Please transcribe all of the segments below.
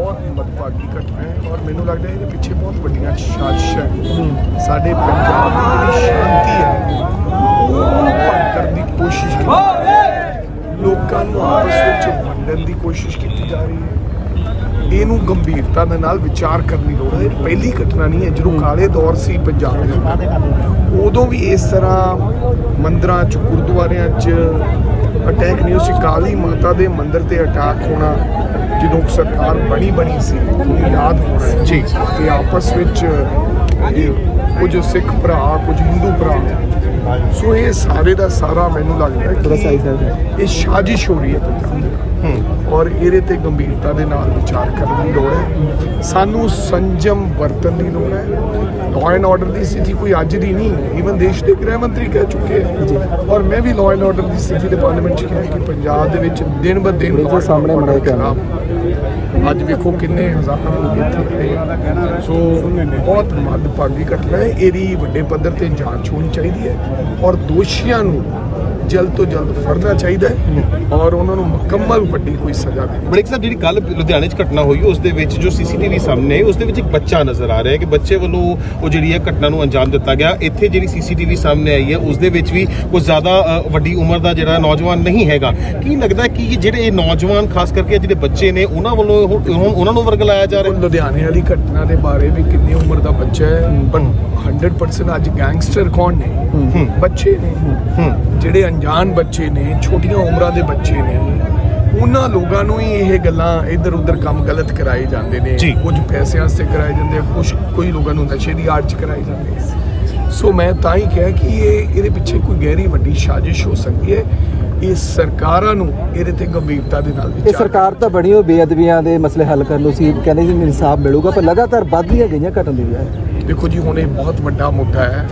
ਬਹੁਤ ਹੀ ਬਦਭਾਗੀ ਘਟਨਾ ਹੈ ਔਰ ਮੈਨੂੰ ਲੱਗਦਾ ਇਹਦੇ ਪਿੱਛੇ ਬਹੁਤ ਵੱਡੀਆਂ ਸਾਜ਼ਿਸ਼ਾਂ ਹੈ। ਸਾਡੇ ਪੰਜਾਬ ਦੀ ਜਿਹੜੀ ਸ਼ਾਂਤੀ ਹੈ। ਉਹਨੂੰ ਭੰਗ ਕਰਨ ਦੀ ਕੋਸ਼ਿਸ਼ ਕੀਤੀ ਜਾ ਰਹੀ ਹੈ। ਲੋਕਾਂ ਨੂੰ ਆਪਸ ਵਿੱਚ ਵੰਡਣ ਦੀ ਕੋਸ਼ਿਸ਼ ਕੀਤੀ ਜਾ ਰਹੀ ਹੈ। ਇਹਨੂੰ ਗੰਭੀਰਤਾ ਦੇ ਨਾਲ ਵਿਚਾਰ ਕਰਨੀ ਲੋੜ ਹੈ। ਇਹ ਪਹਿਲੀ ਘਟਨਾ ਨਹੀਂ ਹੈ। ਜਦੋਂ ਕਾਲੇ ਦੌਰ ਸੀ ਪੰਜਾਬ ਦੇ ਉਦੋਂ ਵੀ ਇਸ ਤਰ੍ਹਾਂ ਮੰਦਰਾਂ 'ਚ, ਗੁਰਦੁਆਰਿਆਂ 'ਚ ਅਟੈਕ ਨਹੀਂ ਹੋਇਆ ਸੀ। ਕਾਲੀ ਮਾਤਾ ਦੇ ਮੰਦਰ ਤੇ ਅਟੈਕ ਹੋਣਾ ਜਦੋਂ ਸਰਕਾਰ ਬਣੀ ਬਣੀ ਸੀ ਯਾਦ ਹੋਣਾ ਜੀ। ਕਿ ਆਪਸ ਵਿੱਚ ਕੁਝ ਸਿੱਖ ਭਰਾ ਕੁਝ ਹਿੰਦੂ ਭਰਾ। ਸੋ ਇਹ ਸਾਰੇ ਦਾ ਸਾਰਾ ਮੈਨੂੰ ਲੱਗਦਾ ਕਿ ਇਹ ਸਾਜ਼ਿਸ਼ ਹੋ ਰਹੀ ਹੈ ਪੰਜਾਬ ਦੇ। ਔਰ ਇਹਦੇ ਤੇ ਗੰਭੀਰਤਾ ਦੇ ਨਾਲ ਵਿਚਾਰ ਕਰਨ ਦੀ ਲੋੜ ਹੈ। ਸਾਨੂੰ ਸੰਜਮ ਵਰਤਨ ਦੀ ਲੋੜ ਹੈ। ਲਾਅ ਐਂਡ ਆਰਡਰ ਦੀ ਸਥਿਤੀ ਕੋਈ ਅੱਜ ਦੀ ਨਹੀਂ ਈਵਨ ਦੇਸ਼ ਦੇ ਗ੍ਰਹਿ ਮੰਤਰੀ ਕਹਿ ਚੁੱਕੇ ਹੈ। ਔਰ ਮੈਂ ਵੀ ਲਾਅ ਐਂਡ ਆਰਡਰ ਦੀ ਸਥਿਤੀ ਦੇ ਪਾਰਲੀਮੈਂਟ 'ਚ ਕਿਹਾ ਕਿ ਪੰਜਾਬ ਦੇ ਵਿੱਚ ਦਿਨ ਬ ਦਿਨ ਸਾਹਮਣੇ ਮੜਾਈ ਖਰਾਬ ਅੱਜ ਵੇਖੋ ਕਿੰਨੇ ਹਜ਼ਾਰਾਂ ਲੋਕ ਇੱਥੇ ਆਏ ਸੋ ਬਹੁਤ ਮੰਦਭਾਗੀ ਘਟਨਾ ਹੈ। ਇਹਦੀ ਵੱਡੇ ਪੱਧਰ ਤੇ ਜਾਂਚ ਹੋਣੀ ਚਾਹੀਦੀ ਹੈ ਔਰ ਦੋਸ਼ੀਆਂ ਨੂੰ ਜਲਦ ਤੋਂ ਜਲਦ ਫੜਨਾ ਚਾਹੀਦਾ ਹੈ ਔਰ ਉਹਨਾਂ ਨੂੰ ਮੁਕੰਮਲ ਵੱਡੀ ਕੋਈ ਸਜ਼ਾ ਦੇਣੀ ਬੜੇਕ ਸਾਹਿਬ ਜਿਹੜੀ ਕੱਲ ਲੁਧਿਆਣੇ 'ਚ ਘਟਨਾ ਹੋਈ ਉਸ ਦੇ ਵਿੱਚ ਜੋ ਸੀਸੀਟੀਵੀ ਸਾਹਮਣੇ ਆਈ ਉਸ ਦੇ ਵਿੱਚ ਇੱਕ ਬੱਚਾ ਨਜ਼ਰ ਆ ਰਿਹਾ ਹੈ ਕਿ ਬੱਚੇ ਵੱਲੋਂ ਉਹ ਜਿਹੜੀ ਹੈ ਘਟਨਾ ਨੂੰ ਅੰਜਾਮ ਦਿੱਤਾ ਗਿਆ। ਇੱਥੇ ਜਿਹੜੀ ਸੀਸੀਟੀਵੀ ਸਾਹਮਣੇ ਆਈ ਹੈ ਉਸ ਦੇ ਵਿੱਚ ਵੀ ਕੋਈ ਜ਼ਿਆਦਾ ਵੱਡੀ ਉਮਰ ਦਾ ਜਿਹੜਾ ਨੌਜਵਾਨ ਨਹੀਂ ਹੈਗਾ। ਕੀ ਲੱਗਦਾ ਕਿ ਜਿਹੜੇ ਇਹ ਨੌਜਵਾਨ ਖਾਸ ਕਰਕੇ ਜਿਹੜੇ ਬੱਚੇ ਨੇ ਉਹਨਾਂ ਵੱਲੋਂ ਉਹ- ਉਹ- ਉਹਨਾਂ ਨੂੰ ਵਰਗਲਾਇਆ ਜਾ ਰਿਹਾ ਲੁਧਿਆਣੇ ਵਾਲੀ ਘਟਨਾ ਦੇ ਬਾਰੇ ਵੀ ਕਿੰਨੀ ਉਮਰ ਦਾ ਬੱਚਾ ਹੈ ਪਰ 100% ਅੱਜ ਗੈਂਗਸਟਰ ਕੌਣ ਨੇ? ਬੱਚੇ ਨੇ। ਜਿਹੜੇ ਅਣਜਾਣ ਬੱਚੇ ਨੇ ਛੋਟੀਆਂ ਉਮਰਾਂ ਦੇ ਬੱਚੇ ਨੇ ਉਹਨਾਂ ਲੋਕਾਂ ਨੂੰ ਹੀ ਇਹ ਗੱਲਾਂ ਇੱਧਰ ਉੱਧਰ ਕੰਮ ਗਲਤ ਕਰਾਏ ਜਾਂਦੇ ਨੇ। ਕੁਝ ਪੈਸਿਆਂ ਵਾਸਤੇ ਕਰਾਏ ਜਾਂਦੇ ਕੁਝ ਕੋਈ ਲੋਕਾਂ ਨੂੰ ਨਸ਼ੇ ਦੀ ਆੜ ਚ ਕਰਾਏ ਜਾਂਦੇ। ਸੋ ਮੈਂ ਤਾਂ ਹੀ ਕਿਹਾ ਕਿ ਇਹ ਇਹਦੇ ਪਿੱਛੇ ਕੋਈ ਗਹਿਰੀ ਵੱਡੀ ਸਾਜ਼ਿਸ਼ ਹੋ ਸਕਦੀ ਹੈ ਇਹ ਸਰਕਾਰਾਂ ਨੂੰ ਇਹਦੇ ਤੇ ਗੰਭੀਰਤਾ ਦੇ ਨਾਲ ਇਹ ਵਿਚਾਰ ਸਰਕਾਰ ਤਾਂ ਬਣੀ ਹੋ ਬੇਅਦਬੀਆਂ ਦੇ ਮਸਲੇ ਹੱਲ ਕਰਨ ਨੂੰ ਸੀ ਕਹਿੰਦੇ ਜੀ ਇਨਸਾਫ ਮਿਲੂਗਾ ਪਰ ਲਗਾਤਾਰ ਵੱਧਦੀਆਂ ਗਈਆਂ ਘਟਨ ਦੀ ਹੈ ਦੇਖੋ ਜੀ ਹੁਣ ਇਹ ਬਹੁਤ ਵੱਡਾ ਮੁੱਦਾ ਹੈ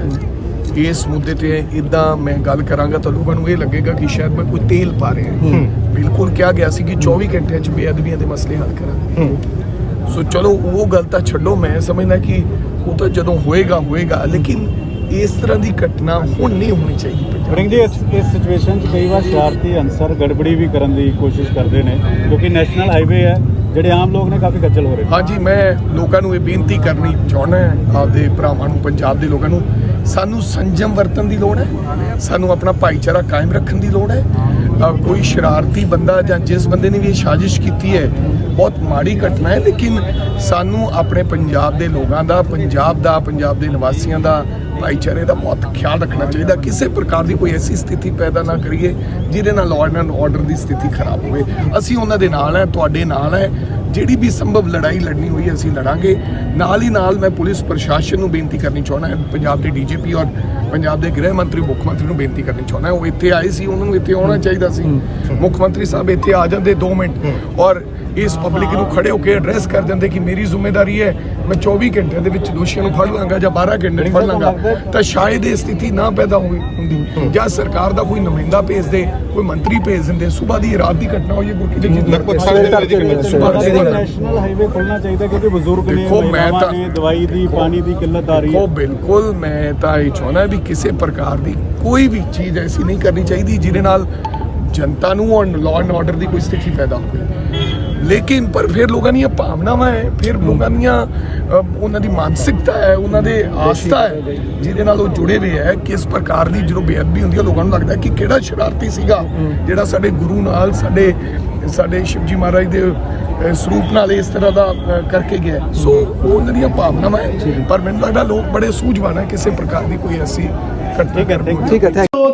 ਇਸ ਮੁੱਦੇ ਤੇ ਇਦਾਂ ਮੈਂ ਗੱਲ ਕਰਾਂਗਾ ਤਾਂ ਲੋਕਾਂ ਨੂੰ ਇਹ ਲੱਗੇਗਾ ਕਿ ਸ਼ਾਇਦ ਮੈਂ ਕੋਈ ਤੇਲ ਪਾ ਰਿਹਾ ਬਿਲਕੁਲ ਕਿਹਾ ਗਿਆ ਸੀ ਕਿ 24 ਘੰਟਿਆਂ 'ਚ ਬੇਅਦਬੀਆਂ ਦੇ ਮਸਲੇ ਹੱਲ ਕਰਾਂਗੇ। ਸੋ ਚਲੋ ਉਹ ਗੱਲ ਤਾਂ ਛੱਡੋ ਮੈਂ ਸਮਝਦਾ ਕਿ ਉਹ ਤਾਂ ਜਦੋਂ ਹੋਏਗਾ ਹੋਏਗਾ ਲੇਕਿਨ ਇਸ ਤਰ੍ਹਾਂ ਦੀ ਘਟਨਾ ਹੁਣ ਨਹੀਂ ਹੋਣੀ ਚਾਹੀਦੀ ਪੰਜਾਬ ਵਰਿੰਗ ਜੀ ਇਸ ਇਸ ਸਿਚੁਏਸ਼ਨ 'ਚ ਕਈ ਵਾਰ ਸ਼ਰਾਰਤੀ ਅਨਸਰ ਗੜਬੜੀ ਵੀ ਕਰਨ ਦੀ ਕੋਸ਼ਿਸ਼ ਕਰਦੇ ਨੇ ਕਿਉਂਕਿ ਨੈਸ਼ਨਲ ਹਾਈਵੇ ਹੈ ਜਿਹੜੇ ਆਮ ਲੋਕ ਨੇ ਕਾਫੀ ਖੱਜਲ ਹੋ ਰਹੇ ਹਾਂਜੀ ਮੈਂ ਲੋਕਾਂ ਨੂੰ ਇਹ ਬੇਨਤੀ ਕਰਨੀ ਚਾਹੁੰਦਾ ਹਾਂ ਆਪਦੇ ਭਰਾਵਾਂ ਨੂੰ ਪੰਜਾਬ ਦੇ ਲੋਕਾਂ ਨੂੰ ਸਾਨੂੰ ਸੰਜਮ ਵਰਤਣ ਦੀ ਲੋੜ ਹੈ। ਸਾਨੂੰ ਆਪਣਾ ਭਾਈਚਾਰਾ ਕਾਇਮ ਰੱਖਣ ਦੀ ਲੋੜ ਹੈ। ਕੋਈ ਸ਼ਰਾਰਤੀ ਬੰਦਾ ਜਾਂ ਜਿਸ ਬੰਦੇ ਨੇ ਵੀ ਇਹ ਸਾਜ਼ਿਸ਼ ਕੀਤੀ ਹੈ, ਬਹੁਤ ਮਾੜੀ ਘਟਨਾ ਹੈ, ਲੇਕਿਨ ਸਾਨੂੰ ਆਪਣੇ ਪੰਜਾਬ ਦੇ ਲੋਕਾਂ ਦਾ, ਪੰਜਾਬ ਦਾ, ਪੰਜਾਬ ਦੇ ਨਿਵਾਸੀਆਂ ਦਾ, ਭਾਈਚਾਰੇ ਦਾ ਬਹੁਤ ਖਿਆਲ ਰੱਖਣਾ ਚਾਹੀਦਾ। ਕਿਸੇ ਪ੍ਰਕਾਰ ਦੀ ਕੋਈ ਐਸੀ ਸਥਿਤੀ ਪੈਦਾ ਨਾ ਕਰੀਏ, ਜਿਹਦੇ ਨਾਲ ਲਾਅ ਐਂਡ ਆਰਡਰ ਦੀ ਸਥਿਤੀ ਖਰਾਬ ਹੋਵੇ। ਅਸੀਂ ਉਹਨਾਂ ਦੇ ਨਾਲ ਹੈ, ਤੁਹਾਡੇ ਨਾਲ ਹੈ। ਜਿਹੜੀ ਵੀ ਸੰਭਵ ਲੜਾਈ ਲੜਨੀ ਹੋਈ ਅਸੀਂ ਲੜਾਂਗੇ। ਨਾਲ ਹੀ ਨਾਲ ਮੈਂ ਪੁਲਿਸ ਪ੍ਰਸ਼ਾਸਨ ਨੂੰ ਬੇਨਤੀ ਕਰਨੀ ਚਾਹੁੰਦਾ ਹਾਂ ਪੰਜਾਬ ਦੇ ਡੀਜੀਪੀ ਔਰ ਪੰਜਾਬ ਦੇ ਗ੍ਰਹਿ ਮੰਤਰੀ ਮੁੱਖ ਮੰਤਰੀ ਨੂੰ ਬੇਨਤੀ ਕਰਨੀ ਚਾਹੁੰਦਾ ਹਾਂ। ਉਹ ਇੱਥੇ ਆਏ ਸੀ ਉਹਨਾਂ ਨੂੰ ਇੱਥੇ ਆਉਣਾ ਚਾਹੀਦਾ ਸੀ। ਮੁੱਖ ਮੰਤਰੀ ਸਾਹਿਬ ਇੱਥੇ ਆ ਜਾਂਦੇ 2 ਮਿੰਟ। ਔਰ ਇਸ ਪਬਲਿਕ ਨੂੰ ਖੜੇ ਹੋ ਕੇ ਐਡਰੈਸ ਕਰ ਦਿੰਦੇ ਕਿ ਮੇਰੀ ਜ਼ਿੰਮੇਵਾਰੀ ਹੈ ਮੈਂ 24 ਘੰਟਿਆਂ ਦੇ ਵਿੱਚ ਦੋਸ਼ੀਆਂ ਨੂੰ ਫੜ ਲਾਂਗਾ ਜਾਂ 12 ਘੰਟੇ ਫੜ ਲਾਂਗਾ ਤਾਂ ਸ਼ਾਇਦ ਇਹ ਸਥਿਤੀ ਨਾ ਪੈਦਾ ਹੋਈ ਹੁੰਦੀ ਜਾਂ ਸਰਕਾਰ ਦਾ ਕੋਈ ਨੁਮਾਇੰਦਾ ਭੇਜ ਦੇ ਕੋਈ ਮੰਤਰੀ ਭੇਜ ਦਿੰਦੇ ਸਵੇਰ ਦੀ ਰਾਤ ਦੀ ਘਟਨਾ ਹੋਈ ਹੈ ਗੁਰਕੀ ਦੇ ਜਿੱਦ ਲਗਭਗ ਤਿੰਨ ਵਜੇ ਦੀ। ਨੈਸ਼ਨਲ ਹਾਈਵੇ ਖੁੱਲਣਾ ਚਾਹੀਦਾ ਕਿਉਂਕਿ ਬਜ਼ੁਰਗ ਨੇ ਦੇਖੋ, ਮੈਂ ਤਾਂ- ਦਵਾਈ ਦੀ ਪਾਣੀ ਦੀ ਕਿੱਲਤ ਆ ਰਹੀ ਹੈ। ਉਹ ਬਿਲਕੁਲ ਮੈਂ ਤਾਂ ਇਹ ਚਾਹੁੰਦਾ ਵੀ ਕਿਸੇ ਪ੍ਰਕਾਰ ਦੀ ਕੋਈ ਵੀ ਚੀਜ਼ ਐਸੀ ਨਹੀਂ ਕਰਨੀ ਚਾਹੀਦੀ ਜਿਹਦੇ ਨਾਲ ਜਨਤਾ ਨੂੰ ਔਰ ਲਾਅ ਐਂਡ ਆਰਡਰ ਦੀ ਕੋਈ ਸਥਿਤੀ ਪੈਦਾ ਹੋਵੇ। ਲੇਕਿਨ ਪਰ ਫਿਰ ਲੋਕਾਂ ਦੀਆਂ ਭਾਵਨਾਵਾਂ ਹੈ ਫਿਰ ਲੋਕਾਂ ਦੀਆਂ ਉਹਨਾਂ ਦੀ ਮਾਨਸਿਕਤਾ ਹੈ ਉਹਨਾਂ ਦੇ ਆਸਥਾ ਹੈ ਜਿਹਦੇ ਨਾਲ ਉਹ ਜੁੜੇ ਹੋਏ ਹੈ ਕਿਸ ਪ੍ਰਕਾਰ ਦੀ ਜਦੋਂ ਬੇਅਦਬੀ ਹੁੰਦੀ ਹੈ ਲੋਕਾਂ ਨੂੰ ਲੱਗਦਾ ਕਿ ਕਿਹੜਾ ਸ਼ਰਾਰਤੀ ਸੀਗਾ ਜਿਹੜਾ ਸਾਡੇ ਗੁਰੂ ਨਾਲ ਸਾਡੇ ਸਾਡੇ ਸ਼ਿਵਜੀ ਮਹਾਰਾਜ ਦੇ ਸਰੂਪ ਨਾਲ ਇਸ ਤਰ੍ਹਾਂ ਦਾ ਕਰਕੇ ਗਿਆ ਸੋ ਉਹ ਉਹਨਾਂ ਦੀਆਂ ਭਾਵਨਾਵਾਂ ਹੈ ਪਰ ਮੈਨੂੰ ਲੱਗਦਾ ਲੋਕ ਬੜੇ ਸੂਝਵਾਨ ਹੈ ਕਿਸੇ ਪ੍ਰਕਾਰ ਦੀ ਕੋਈ ਐਸੀ ਘਟਨਾ ਕਰਨ ਨੂੰ ਠੀਕ ਹੈ